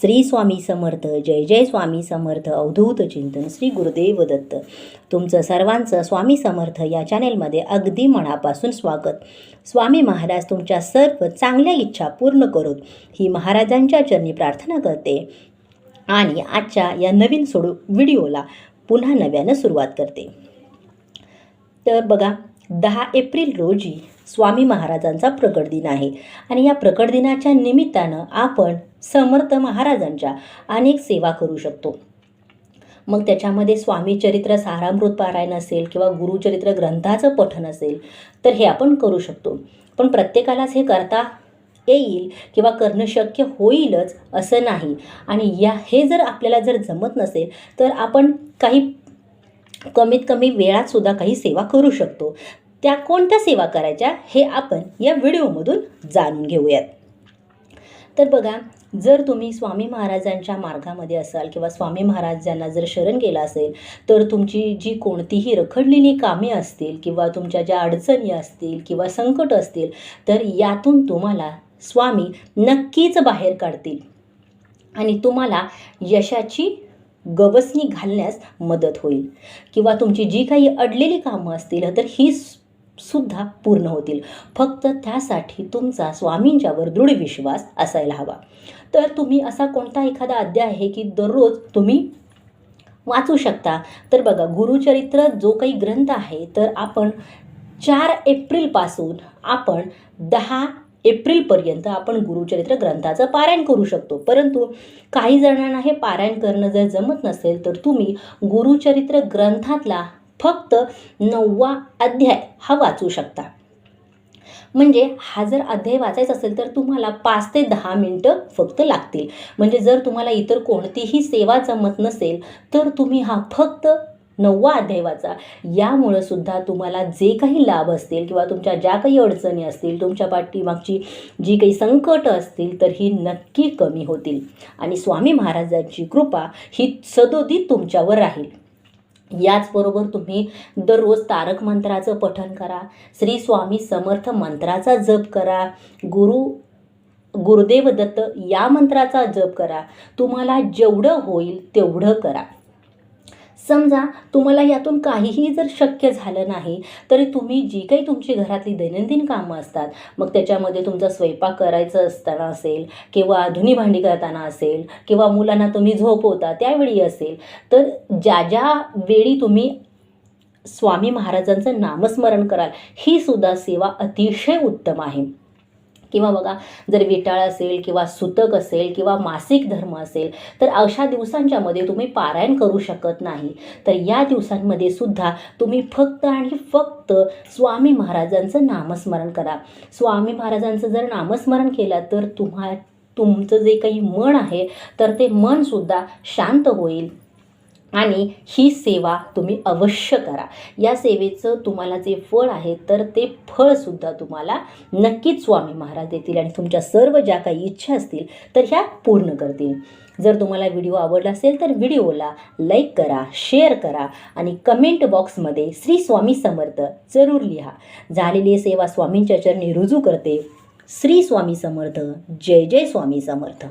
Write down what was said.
श्री स्वामी समर्थ जय जय स्वामी समर्थ अवधूत चिंतन श्री गुरुदेव दत्त. तुमचं सर्वांचं स्वामी समर्थ या चॅनेलमध्ये अगदी मनापासून स्वागत. स्वामी महाराज तुमच्या सर्व चांगल्या इच्छा पूर्ण करोत ही महाराजांच्या चरणी प्रार्थना करते. आणि आजच्या या नवीन सोडू व्हिडिओला पुन्हा नव्यानं सुरुवात करते. तर बघा दहा एप्रिल रोजी स्वामी महाराजांचा प्रकट दिन आहे. आणि या प्रकट दिनाच्या निमित्तानं आपण समर्थ महाराजांच्या अनेक सेवा करू शकतो. मग त्याच्यामध्ये स्वामी चरित्र सारामृत पारायण असेल किंवा गुरुचरित्र ग्रंथाचं पठन असेल तर हे आपण करू शकतो. पण प्रत्येकालाच हे करता येईल किंवा करणं शक्य होईलच असं नाही. आणि या हे जर आपल्याला जर जमत नसेल तर आपण काही कमीत कमी वेळात सुद्धा काही सेवा करू शकतो. त्या कोणत्या सेवा करायच्या हे आपण या व्हिडिओमधून जाणून घेऊयात. तर बघा जर तुम्ही स्वामी महाराजांच्या मार्गामध्ये असाल किंवा स्वामी महाराजांना जर शरण गेला असेल तर तुमची जी कोणतीही रखडलेली कामे असतील किंवा तुमच्या ज्या अडचणी असतील किंवा संकट असतील तर यातून तुम्हाला स्वामी नक्कीच बाहेर काढतील. आणि तुम्हाला यशाची गवसणी घालण्यास मदत होईल. किंवा तुमची जी काही अडलेली कामं असतील तर ही सुद्धा पूर्ण होतील. फक्त त्यासाठी तुमचा स्वामींच्यावर दृढ विश्वास असायला हवा. तर तुम्ही असा कोणता एखादा अध्याय आहे की दररोज तुम्ही वाचू शकता? तर बघा गुरुचरित्र जो काही ग्रंथ आहे तर आपण चार एप्रिलपासून आपण दहा एप्रिलपर्यंत आपण गुरुचरित्र ग्रंथाचं पारायण करू शकतो. परंतु काही जणांना हे पारायण करणं जर जमत नसेल तर तुम्ही गुरुचरित्र ग्रंथातला फक्त नववा अध्याय हा वाचू शकता. म्हणजे हा जर अध्याय वाचायचा असेल तर तुम्हाला पाच ते दहा मिनटं फक्त लागतील. म्हणजे जर तुम्हाला इतर कोणतीही सेवा जमत नसेल तर तुम्ही हा फक्त नववा अध्याय वाचा. यामुळं सुद्धा तुम्हाला जे काही लाभ असतील किंवा तुमच्या ज्या काही अडचणी असतील तुमच्या पाठीमागची जी काही संकटं असतील तर ही नक्की कमी होतील. आणि स्वामी महाराजांची कृपा ही सदोदित तुमच्यावर राहील. याचबरोबर तुम्ही दररोज तारक मंत्राचं पठण करा श्री स्वामी समर्थ मंत्राचा जप करा गुरु गुरुदेव दत्त या मंत्राचा जप करा तुम्हाला जेवढं होईल तेवढं करा. समजा तुम्हाला यातून काहीही जर शक्य झालं नाही तरी तुम्ही जी काही तुमची घरातली दैनंदिन कामं असतात मग त्याच्यामध्ये तुमचा स्वयंपाक करायचं असताना असेल किंवा धुनी भांडी करताना असेल किंवा मुलांना तुम्ही झोपवता त्यावेळी असेल तर ज्या ज्या वेळी तुम्ही स्वामी महाराजांचं नामस्मरण कराल ही सुद्धा सेवा अतिशय उत्तम आहे. किंवा बघा जर विटाळ असेल किंवा सुतक असेल किंवा मासिक धर्म असेल तर अशा दिवसांच्यामध्ये तुम्ही पारायण करू शकत नाही. तर या दिवसांमध्ये सुद्धा तुम्ही फक्त आणि फक्त स्वामी महाराजांचं नामस्मरण करा. स्वामी महाराजांचं जर नामस्मरण केलं तर तुम्हा तुमचं जे काही मन आहे तर ते मनसुद्धा शांत होईल. आणि ही सेवा तुम्ही अवश्य करा. या सेवेचं तुम्हाला जे फळ आहे तर ते फळसुद्धा तुम्हाला नक्कीच स्वामी महाराज देतील आणि तुमच्या सर्व ज्या काही इच्छा असतील तर ह्या पूर्ण करतील. जर तुम्हाला व्हिडिओ आवडला असेल तर व्हिडिओला लाईक करा शेअर करा आणि कमेंट बॉक्समध्ये श्री स्वामी समर्थ जरूर लिहा. झालेली सेवा स्वामींच्या चरणी रुजू करते. श्री स्वामी समर्थ जय जय स्वामी समर्थ.